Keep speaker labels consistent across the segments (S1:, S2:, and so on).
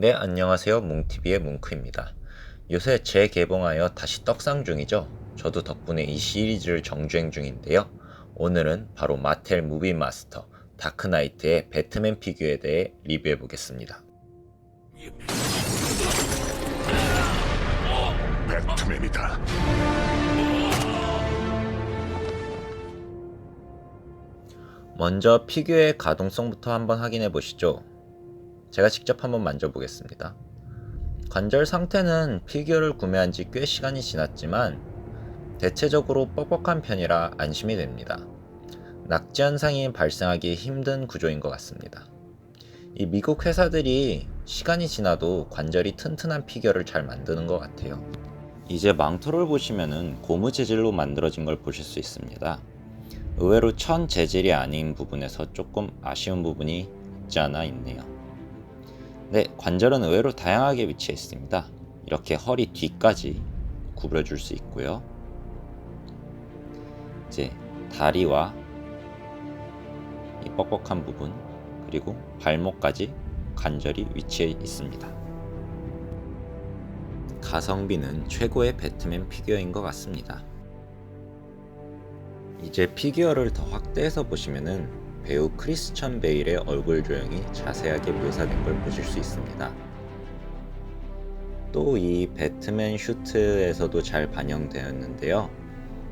S1: 네, 안녕하세요. 뭉TV의 뭉크입니다. 요새 재개봉하여 다시 떡상 중이죠? 저도 덕분에 이 시리즈를 정주행 중인데요. 오늘은 바로 마텔 무비 마스터 다크나이트의 배트맨 피규어에 대해 리뷰해 보겠습니다.
S2: 배트맨이다.
S1: 먼저 피규어의 가동성부터 한번 확인해 보시죠. 제가 직접 한번 만져보겠습니다. 관절 상태는 피규어를 구매한 지 꽤 시간이 지났지만 대체적으로 뻑뻑한 편이라 안심이 됩니다. 낙지 현상이 발생하기 힘든 구조인 것 같습니다. 이 미국 회사들이 시간이 지나도 관절이 튼튼한 피규어를 잘 만드는 것 같아요. 이제 망토를 보시면은 고무 재질로 만들어진 걸 보실 수 있습니다. 의외로 천 재질이 아닌 부분에서 조금 아쉬운 부분이 있지 않아 있네요. 네, 관절은 의외로 다양하게 위치해 있습니다. 이렇게 허리 뒤까지 구부려 줄 수 있고요. 이제 다리와 이 뻑뻑한 부분 그리고 발목까지 관절이 위치해 있습니다. 가성비는 최고의 배트맨 피규어인 것 같습니다. 이제 피규어를 더 확대해서 보시면은 배우 크리스천 베일의 얼굴 조형이 자세하게 묘사된 걸 보실 수 있습니다. 또 이 배트맨 슈트에서도 잘 반영되었는데요.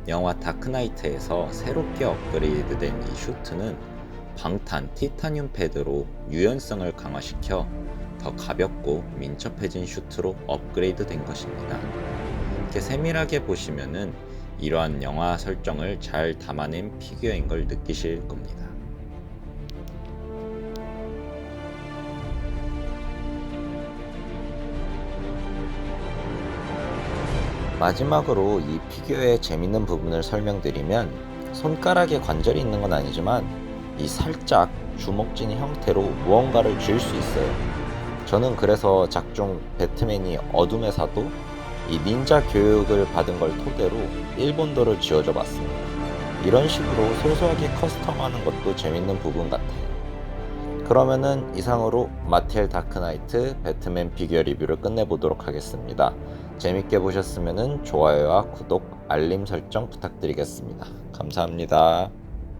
S1: 영화 다크나이트에서 새롭게 업그레이드된 이 슈트는 방탄 티타늄 패드로 유연성을 강화시켜 더 가볍고 민첩해진 슈트로 업그레이드 된 것입니다. 이렇게 세밀하게 보시면은 이러한 영화 설정을 잘 담아낸 피규어인 걸 느끼실 겁니다. 마지막으로 이 피규어의 재밌는 부분을 설명드리면 손가락에 관절이 있는 건 아니지만 이 살짝 주먹진 형태로 무언가를 쥘 수 있어요. 저는 그래서 작중 배트맨이 어둠의 사도 이 닌자 교육을 받은 걸 토대로 일본도를 지어줘 봤습니다. 이런 식으로 소소하게 커스텀하는 것도 재밌는 부분 같아요. 그러면은 이상으로 마텔 다크나이트 배트맨 피규어 리뷰를 끝내보도록 하겠습니다. 재밌게 보셨으면 좋아요와 구독, 알림 설정 부탁드리겠습니다. 감사합니다.